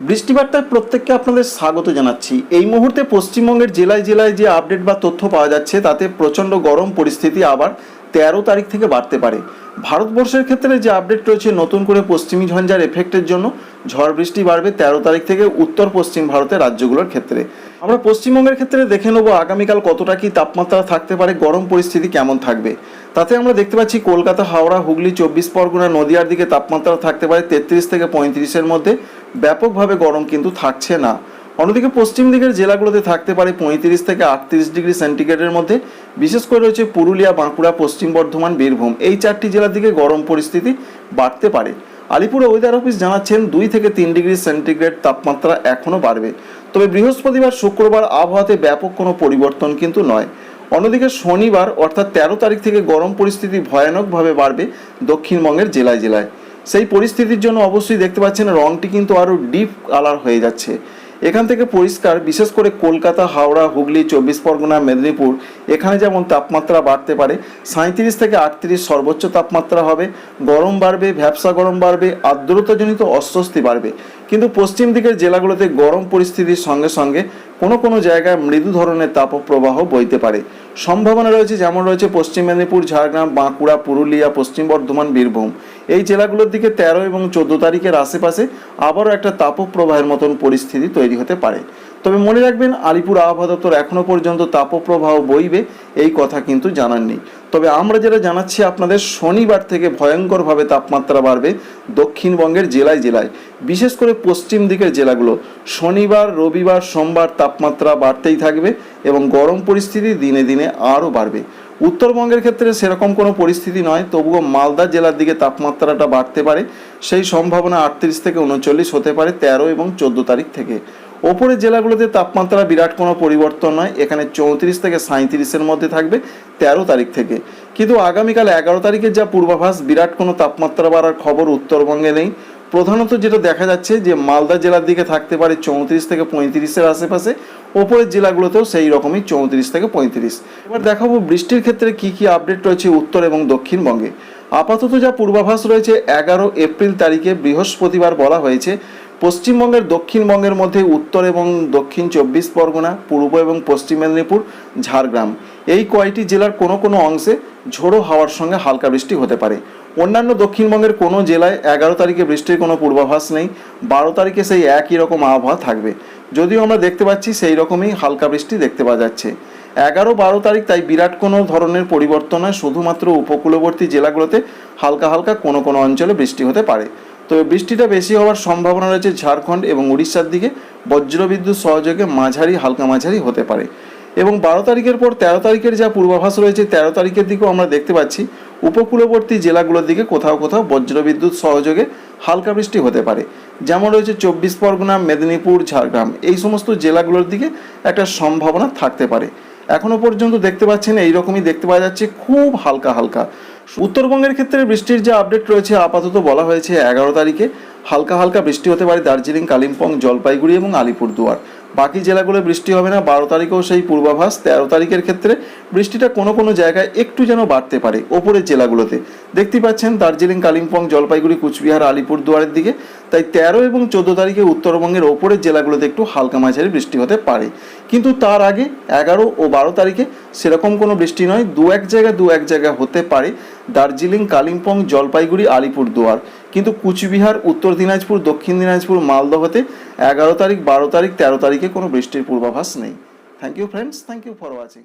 বৃষ্টিবার্তায় প্রত্যেককে আপনাদের স্বাগত জানাচ্ছি। এই মুহূর্তে পশ্চিমবঙ্গের জেলায় জেলায় যে আপডেট বা তথ্য পাওয়া যাচ্ছে, তাতে প্রচণ্ড গরম পরিস্থিতি আবার তেরো তারিখ থেকে বাড়তে পারে। ভারতবর্ষের ক্ষেত্রে যে আপডেট রয়েছে, নতুন করে পশ্চিমী ঝঞ্ঝার এফেক্টের জন্য ঝড় বৃষ্টি বাড়বে তেরো তারিখ থেকে উত্তর পশ্চিম ভারতের রাজ্যগুলোর ক্ষেত্রে। আমরা পশ্চিমবঙ্গের ক্ষেত্রে দেখে নেব আগামীকাল কতটা কি তাপমাত্রা থাকতে পারে, গরম পরিস্থিতি কেমন থাকবে। তাতে আমরা দেখতে পাচ্ছি কলকাতা, হাওড়া, হুগলি, চব্বিশ পরগনা, নদিয়ার দিকে তাপমাত্রা থাকতে পারে তেত্রিশ থেকে পঁয়ত্রিশের মধ্যে। ব্যাপকভাবে গরম কিন্তু থাকছে না। অন্যদিকে পশ্চিম দিকের জেলাগুলোতে থাকতে পারে পঁয়ত্রিশ থেকে আটত্রিশ ডিগ্রি সেন্টিগ্রেডের মধ্যে। বিশেষ করে রয়েছে পুরুলিয়া, বাঁকুড়া, পশ্চিম বর্ধমান, বীরভূম। এই চারটি জেলার দিকে গরম পরিস্থিতি বাড়তে পারে। আলিপুর ওয়েদার অফিস জানাচ্ছেন দুই থেকে তিন ডিগ্রি সেন্টিগ্রেড তাপমাত্রা এখনও বাড়বে। তবে বৃহস্পতিবার, শুক্রবার আবহাওয়াতে ব্যাপক কোনো পরিবর্তন কিন্তু নয়। অন্যদিকে শনিবার, অর্থাৎ তেরো তারিখ থেকে গরম পরিস্থিতি ভয়ানকভাবে বাড়বে দক্ষিণবঙ্গের জেলায় জেলায়। সেই পরিস্থিতির জন্য অবশ্যই দেখতে পাচ্ছেন রংটি কিন্তু আরও ডিপ কালার হয়ে যাচ্ছে। এখান থেকে পরিষ্কার, বিশেষ করে কলকাতা, হাওড়া, হুগলি, চব্বিশ পরগনা, মেদিনীপুর, এখানে যেমন তাপমাত্রা বাড়তে পারে সাঁত্রিশ থেকে আটত্রিশ সর্বোচ্চ তাপমাত্রা হবে, গরম বাড়বে, ভ্যাবসা গরম বাড়বে, আর্দ্রতাজনিত অস্বস্তি বাড়বে। কিন্তু পশ্চিম দিকের জেলাগুলোতে গরম পরিস্থিতির সঙ্গে সঙ্গে কোনো কোনো জায়গায় মৃদু ধরনের তাপপ্রবাহ বইতে পারে। সম্ভাবনা রয়েছে যেমন রয়েছে পশ্চিম মেদিনীপুর, ঝাড়গ্রাম, বাঁকুড়া, পুরুলিয়া, পশ্চিম বর্ধমান, বীরভূম। এই জেলাগুলোর দিকে তেরো এবং চোদ্দ তারিখের আশেপাশে আবারও একটা তাপপ্রবাহের মতন পরিস্থিতি তৈরি হতে পারে। তবে মনে রাখবেন, আলিপুর আবহাওয়া দপ্তর এখনও পর্যন্ত তাপপ্রবাহ বইবে, এই কথা কিন্তু জানাননি তবে আমরা যেটা জানাচ্ছি, আপনাদের শনিবার থেকে ভয়ঙ্করভাবে তাপমাত্রা বাড়বে দক্ষিণবঙ্গের জেলায় জেলায়, বিশেষ করে পশ্চিম দিকের জেলাগুলো। শনিবার, রবিবার, সোমবার তাপমাত্রা বাড়তেই থাকবে এবং গরম পরিস্থিতি দিনে দিনে আরও বাড়বে। উত্তরবঙ্গের ক্ষেত্রে সেরকম কোনো পরিস্থিতি নয়, তবুও মালদা জেলার দিকে তাপমাত্রাটা বাড়তে পারে। সেই সম্ভাবনা আটত্রিশ থেকে উনচল্লিশ হতে পারে তেরো এবং চোদ্দ তারিখ থেকে। ওপরের জেলাগুলোতে তাপমাত্রা বিরাট কোনো পরিবর্তন নয়, এখানে চৌত্রিশ থেকে সাঁত্রিশের মধ্যে থাকবে তেরো তারিখ থেকে। কিন্তু আগামীকাল এগারো তারিখের যা পূর্বাভাস, বিরাট কোনো তাপমাত্রা বাড়ার খবর উত্তরবঙ্গে নেই। প্রধানত যেটা দেখা যাচ্ছে যে মালদা জেলার দিকে থাকতে পারে চৌত্রিশ থেকে পঁয়ত্রিশের আশেপাশে, ওপরের জেলাগুলোতেও সেই রকমই চৌত্রিশ থেকে পঁয়ত্রিশ। এবার দেখাবো বৃষ্টির ক্ষেত্রে কি কি আপডেট রয়েছে উত্তর এবং দক্ষিণবঙ্গে। আপাতত যা পূর্বাভাস রয়েছে, এগারো এপ্রিল তারিখে বৃহস্পতিবার বলা হয়েছে পশ্চিমবঙ্গের দক্ষিণবঙ্গের মধ্যে উত্তর এবং দক্ষিণ চব্বিশ পরগনা, পূর্ব এবং পশ্চিম মেদিনীপুর, ঝাড়গ্রাম। এই কয়টি জেলার কোনো কোনো অংশে ঝোড়ো হাওয়ার সঙ্গে হালকা বৃষ্টি হতে পারে। অন্যান্য দক্ষিণবঙ্গের কোনো জেলায় এগারো তারিখে বৃষ্টির কোনো পূর্বাভাস নেই। বারো তারিখে সেই একই রকম আবহাওয়া থাকবে। যদিও আমরা দেখতে পাচ্ছি সেই রকমই হালকা বৃষ্টি দেখতে পাওয়া যাচ্ছে। এগারো বারো তারিখ তাই বিরাট কোনো ধরনের পরিবর্তন হয় শুধুমাত্র উপকূলবর্তী জেলাগুলোতে হালকা হালকা কোনো কোনো অঞ্চলে বৃষ্টি হতে পারে। তবে বৃষ্টিটা বেশি হওয়ার সম্ভাবনা রয়েছে ঝাড়খণ্ড এবং উড়িষ্যার দিকে। বজ্রবিদ্যুৎ সহযোগে মাঝারি, হালকা মাঝারি হতে পারে। এবং বারো তারিখের পর তেরো তারিখের যা পূর্বাভাস রয়েছে, তেরো তারিখের দিকেও আমরা দেখতে পাচ্ছি, উপকূলবর্তী জেলাগুলোর দিকে কোথাও কোথাও বজ্রবিদ্যুৎ সহযোগে হালকা বৃষ্টি হতে পারে। যেমন রয়েছে চব্বিশ পরগনা, মেদিনীপুর, ঝাড়গ্রাম, এই সমস্ত জেলাগুলোর দিকে একটা সম্ভাবনা থাকতে পারে। এখনও পর্যন্ত দেখতে পাচ্ছেন, এইরকমই দেখতে পাওয়া যাচ্ছে, খুব হালকা হালকা। উত্তরবঙ্গের ক্ষেত্রে বৃষ্টির যে আপডেট রয়েছে, আপাতত বলা হয়েছে এগারো তারিখে। হালকা হালকা বৃষ্টি হতে পারে দার্জিলিং, কালিম্পং, জলপাইগুড়ি এবং আলিপুরদুয়ার। বাকি জেলাগুলো বৃষ্টি হবে না, বারো তারিখেও সেই পূর্বাভাস। তেরো তারিখের ক্ষেত্রে বৃষ্টিটা কোনো কোনো জায়গায় একটু যেন বাড়তে পারে, ওপরের জেলাগুলোতে। দেখতে পাচ্ছেন দার্জিলিং, কালিম্পং, জলপাইগুড়ি, কুচবিহার, আলিপুরদুয়ারের দিকে। তাই তেরো এবং চোদ্দ তারিখে উত্তরবঙ্গের ওপরের জেলাগুলোতে একটু হালকা মাঝারি বৃষ্টি হতে পারে। কিন্তু তার আগে এগারো ও বারো তারিখে সেরকম কোনো বৃষ্টি নয়, দু এক জায়গায় দু এক জায়গায় হতে পারে। দার্জিলিং, কালিম্পং, জলপাইগুড়ি, আলিপুরদুয়ার। কিন্তু কুচবিহার, উত্তর দিনাজপুর, দক্ষিণ দিনাজপুর, মালদহতে এগারো তারিখ, বারো তারিখ, তেরো তারিখে কোনো বৃষ্টির পূর্বাভাস নেই। Thank you friends thank you for watching